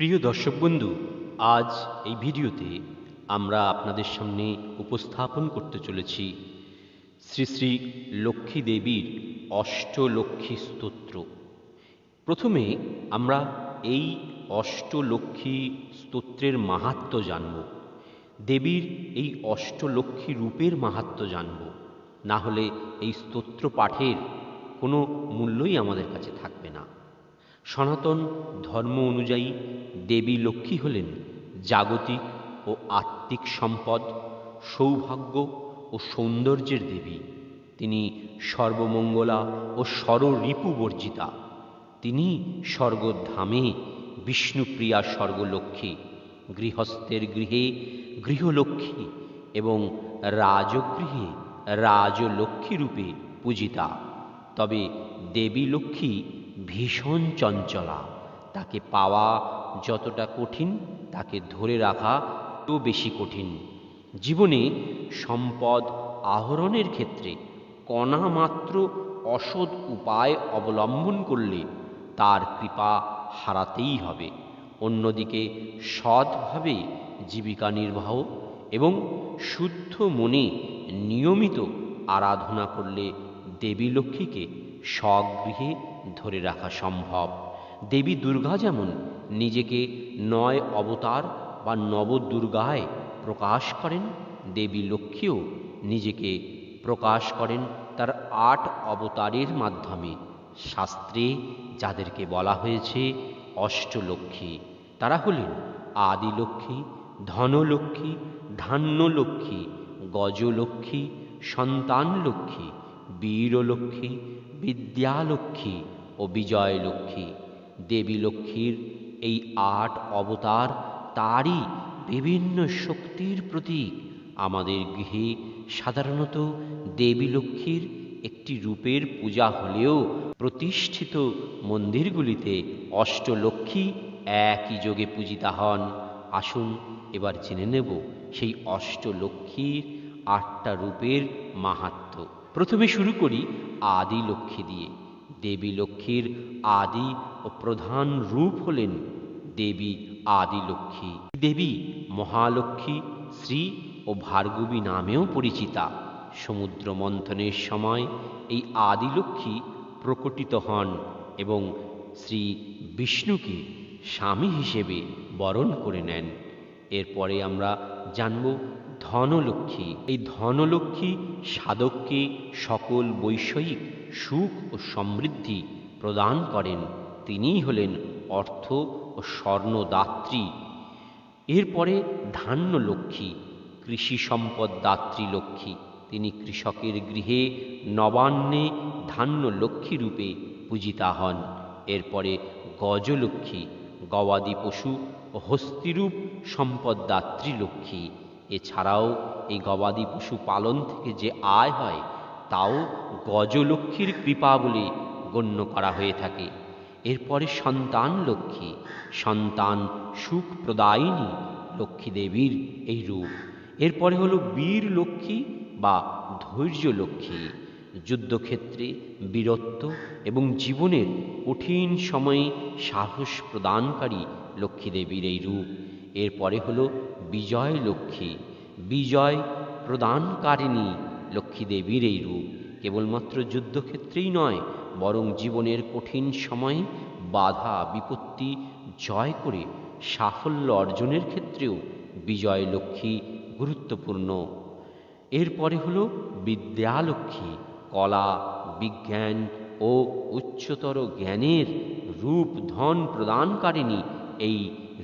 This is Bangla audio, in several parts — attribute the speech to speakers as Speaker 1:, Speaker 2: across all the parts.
Speaker 1: প্রিয় দর্শক বন্ধু, আজ এই ভিডিওতে আমরা আপনাদের সামনে উপস্থাপন করতে চলেছি শ্রী শ্রী লক্ষ্মী দেবীর অষ্টলক্ষ্মী স্তোত্র। প্রথমে আমরা এই অষ্টলক্ষ্মী স্তোত্রের মাহাত্ম্য জানব, দেবীর এই অষ্টলক্ষ্মী রূপের মাহাত্ম্য জানব। না হলে এই স্তোত্র পাঠের কোনো মূল্যই আমাদের কাছে থাকবে না। সনাতন ধর্ম অনুযায়ী দেবী লক্ষ্মী হলেন জাগতিক ও আত্মিক সম্পদ, সৌভাগ্য ও সৌন্দর্যের দেবী। তিনি সর্বমঙ্গলা ও সররিপু বর্জিতা। তিনি স্বর্গধামে বিষ্ণুপ্রিয়া স্বর্গলক্ষ্মী, গৃহস্থের গৃহে গৃহলক্ষ্মী এবং রাজগৃহে রাজলক্ষ্মী রূপে পূজিতা। তবে দেবী লক্ষ্মী ভীষণ চঞ্চলা। তাকে পাওয়া যতটা কঠিন, তাকে ধরে রাখা তো বেশি কঠিন। জীবনে সম্পদ আহরণের ক্ষেত্রে কণা মাত্র অসৎ উপায় অবলম্বন করলে তার কৃপা হারাতেই হবে। অন্যদিকে সৎভাবে জীবিকা নির্বাহ এবং শুদ্ধ মনে নিয়মিত আরাধনা করলে দেবী লক্ষ্মীকে স্বগৃহে ধরে রাখা সম্ভব। দেবী দুর্গা যেমন নিজেকে নয় অবতার বা নবদুর্গায় প্রকাশ করেন, দেবী লক্ষ্মীও নিজেকে প্রকাশ করেন তার আট অবতারের মাধ্যমে। শাস্ত্রে যাদেরকে বলা হয়েছে অষ্টলক্ষ্মী, তারা হলেন আদিলক্ষ্মী, ধনলক্ষ্মী, ধান্যলক্ষ্মী, গজলক্ষ্মী, সন্তানলক্ষ্মী, বীরলক্ষ্মী বিদ্যালক্ষ্মী ও বিজয়লক্ষ্মী। দেবী লক্ষ্মীর এই আট অবতার তারই বিভিন্ন শক্তির প্রতীক। আমাদের গৃহে সাধারণত দেবী লক্ষ্মীর একটি রূপের পূজা হলেও প্রতিষ্ঠিত মন্দিরগুলিতে অষ্টলক্ষ্মী একই যোগে পূজিতা হন। আসুন এবার জেনে নেব সেই অষ্টলক্ষ্মীর আটটা রূপের মাহাত্ম্য প্রথমে শুরু করি আদি লক্ষ্মী দিয়ে। দেবী লক্ষ্মীর আদি ও প্রধান রূপ হলেন দেবী আদি লক্ষ্মী। দেবী মহালক্ষ্মী, শ্রী ও ভার্গবী নামেও পরিচিতা। সমুদ্র মন্থনের সময় এই আদিলক্ষ্মী প্রকটিত হন এবং শ্রী বিষ্ণুকে স্বামী হিসেবে বরণ করে নেন। এরপরে আমরা জানব ধনলক্ষ্মী। এই ধনলক্ষ্মী সাধককে সকল বৈষয়িক সুখ ও সমৃদ্ধি প্রদান করেন। তিনিই হলেন অর্থ ও স্বর্ণদাত্রী। এরপরে ধান্য লক্ষ্মী কৃষি সম্পদ দাত্রী লক্ষ্মী। তিনি কৃষকের গৃহে নবান্নে ধান্য লক্ষ্মী রূপে পূজিতা হন। এরপরে গজলক্ষ্মী গবাদি পশু ও হস্তিরূপ সম্পদদাত্রী লক্ষ্মী। এছাড়াও এই গবাদি পশু পালন থেকে যে আয় হয়, তাও গজলক্ষ্মীর কৃপা বলে গণ্য করা হয়ে থাকে। এরপরে সন্তান লক্ষ্মী, সন্তান সুখ প্রদায়িনী লক্ষ্মী দেবীর এই রূপ। এরপরে হলো বীর লক্ষ্মী বা ধৈর্য লক্ষ্মী। যুদ্ধক্ষেত্রে বীরত্ব এবং জীবনের কঠিন সময়ে সাহস প্রদানকারী লক্ষ্মী দেবীর এই রূপ। এরপরে হলো বিজয় লক্ষ্মী। বিজয় প্রদানকারিণী লক্ষ্মী দেবীর এই রূপ। কেবলমাত্র যুদ্ধক্ষেত্রেই নয়, বরং জীবনের কঠিন সময়ে বাধা, বিপত্তি জয় করে সাফল্য অর্জনের ক্ষেত্রেও বিজয় লক্ষ্মী গুরুত্বপূর্ণ। এরপরে হলো বিদ্যালক্ষ্মী। কলা, বিজ্ঞান ও উচ্চতর জ্ঞানের রূপ ধন প্রদানকারিণী। এই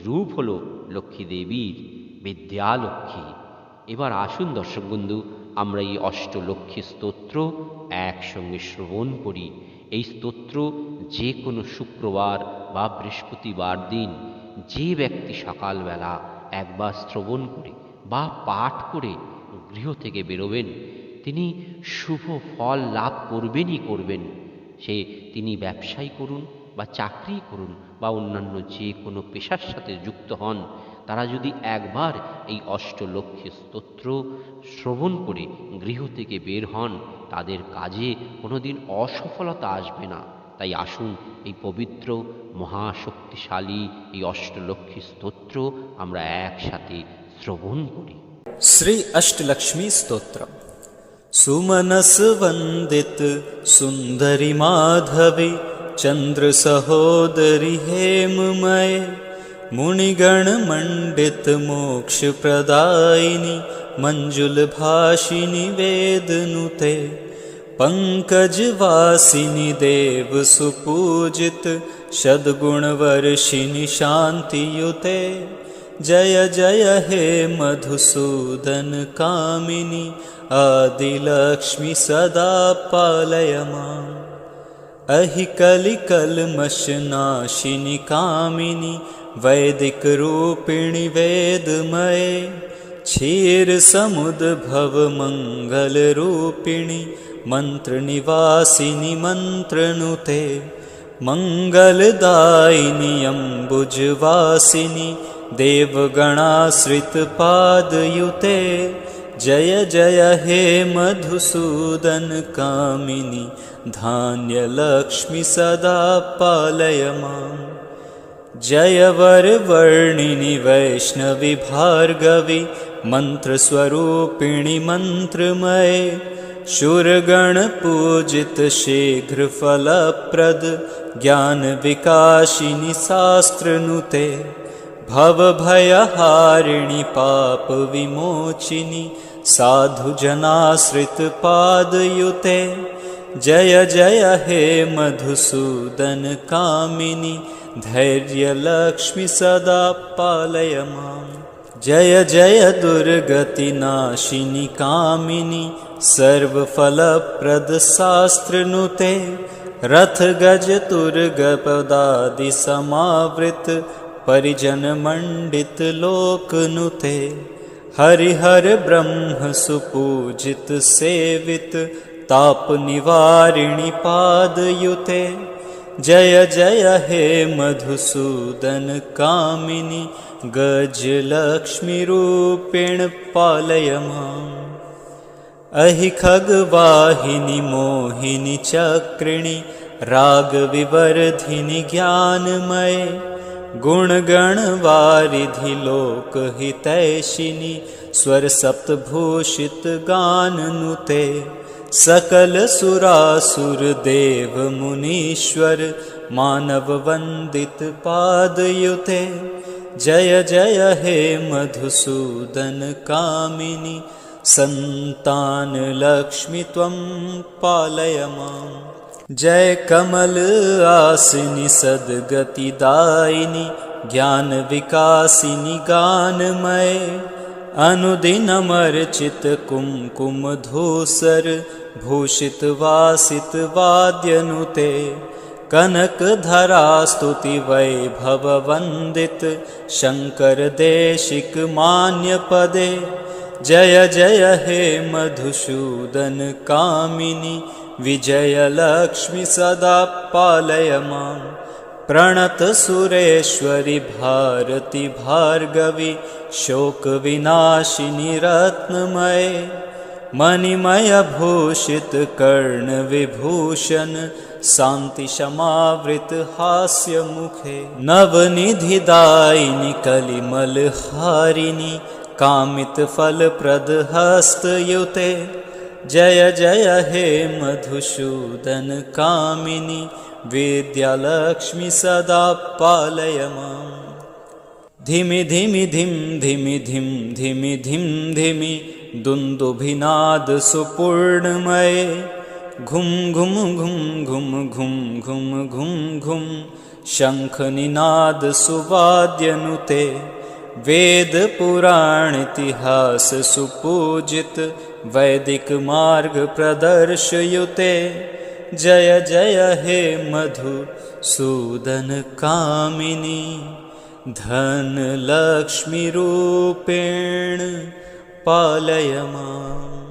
Speaker 1: রূপ হল লক্ষ্মী দেবীর বিদ্যালক্ষ্মী। এবার আসুন দর্শক বন্ধু, আমরা এই অষ্টলক্ষ্মী স্তোত্র একসঙ্গে শ্রবণ করি। এই স্তোত্র যে কোনো শুক্রবার বা বৃহস্পতিবার দিন যে ব্যক্তি সকালবেলা একবার শ্রবণ করে বা পাঠ করে গৃহ থেকে বেরোবেন তিনি শুভ ফল লাভ করবেনই করবেন। সে তিনি ব্যবসায় করুন বা চাকরি করুন বা অন্যান্য যে কোনো পেশার সাথে যুক্ত হন, তারা যদি একবার এই অষ্টলক্ষ্মী স্তোত্র শ্রবণ করে গৃহ থেকে বের হন, তাদের কাজে কোনোদিন অসফলতা আসবে না। তাই আসুন, এই পবিত্র, মহাশক্তিশালী এই অষ্টলক্ষ্মী স্তোত্র আমরা একসাথে শ্রবণ করি।
Speaker 2: শ্রী অষ্টলক্ষ্মী স্তোত্র। सुमनसवन्दित सुन्दरि माधवि चन्द्रसहोदरि हे मुनिगणमण्डित मोक्षप्रदायिनि मञ्जुलभाषिनि वेदनुते पङ्कजवासिनि देवसुपूजित षद्गुणवर्षिणि शान्तियुते जय जय हे मधुसूदन कामिनि आदिलक्ष्मि सदा पालय माम् अहि कलिकल्मषनाशिनि कामिनि वैदिकरूपिणि वेदमये। क्षीरसमुद्भवमङ्गलरूपिणि मन्त्रनिवासिनि मन्त्रनुते मङ्गलदायिनि अम्बुजवासिनि देवगणाश्रितपादयुते। जय जय हे मधुसूदन कामिनि। धान्यलक्ष्मि सदा पालय माम्। जय वरवर्णिनि वैष्णवि भार्गवि। मन्त्रस्वरूपिणि मन्त्रमये। शूरगणपूजित शीघ्रफलप्रद। ज्ञानविकासिनि शास्त्रनुते भवभयहारिणि पापविमोचिनि साधुजनाश्रितपादयुते जय जय हे मधुसूदन कामिनि धैर्यलक्ष्मि सदा पालय माम्। जय जय दुर्गतिनाशिनि कामिनि सर्वफलप्रदशास्त्रनुते रथगजतुर्गपदादिसमावृत परिजनमण्डित लोकनुते हरिहर ब्रह्म सुपूजित सेवित तापनिवारिणि पादयुते जय जय हे मधुसूदन कामिनि गजलक्ष्मीरूपेण पालय माम् अहि खगवाहिनि मोहिनि चक्रिणि रागविवर्धिनि ज्ञानमये गुणगणवारिधि लोकहितैषिनि स्वरसप्तभूषित गाननुते सकलसुरासुरदेव मुनीश्वर मानववन्दित पादयुते जय जय हे मधुसूदन कामिनि सन्तानलक्ष्मि त्वं पालय माम् जय कमल आसिनि सद्गतिदायिनि ज्ञानविकासिनि गानमये। अनुदिनमर्चित कुङ्कुमधूसर भूषितवासित वाद्यनुते। कनकधरास्तुति वैभववन्दित शङ्करदेशिक मान्यपदे जय जय हे मधुसूदन कामिनि विजयलक्ष्मि सदा पालय माम् प्रणतसुरेश्वरि भारति भार्गवि शोकविनाशिनि रत्नमये। मणिमयभूषित कर्णविभूषण शान्तिशमावृत हास्यमुखे नवनिधिदायिनि कलिमलहारिणि कामितफलप्रदहस्तयुते जय जय हे मधुसूदन कामिनि विद्यालक्ष्मि सदा पालय माम् धिमि धिमि धिं धिमि धिं धिमि धिं धिमि दुन्दुभिनाद सुपूर्णमये। घुं घुं घुं घुं घुं घुं घुं घुं शङ्खनिनाद सुवाद्यनुते। वेदपुराणेतिहास सुपूजित वैदिकमार्गप्रदर्शयुते जय जय हे मधुसूदनकामिनि धनलक्ष्मीरूपेण पालय माम्।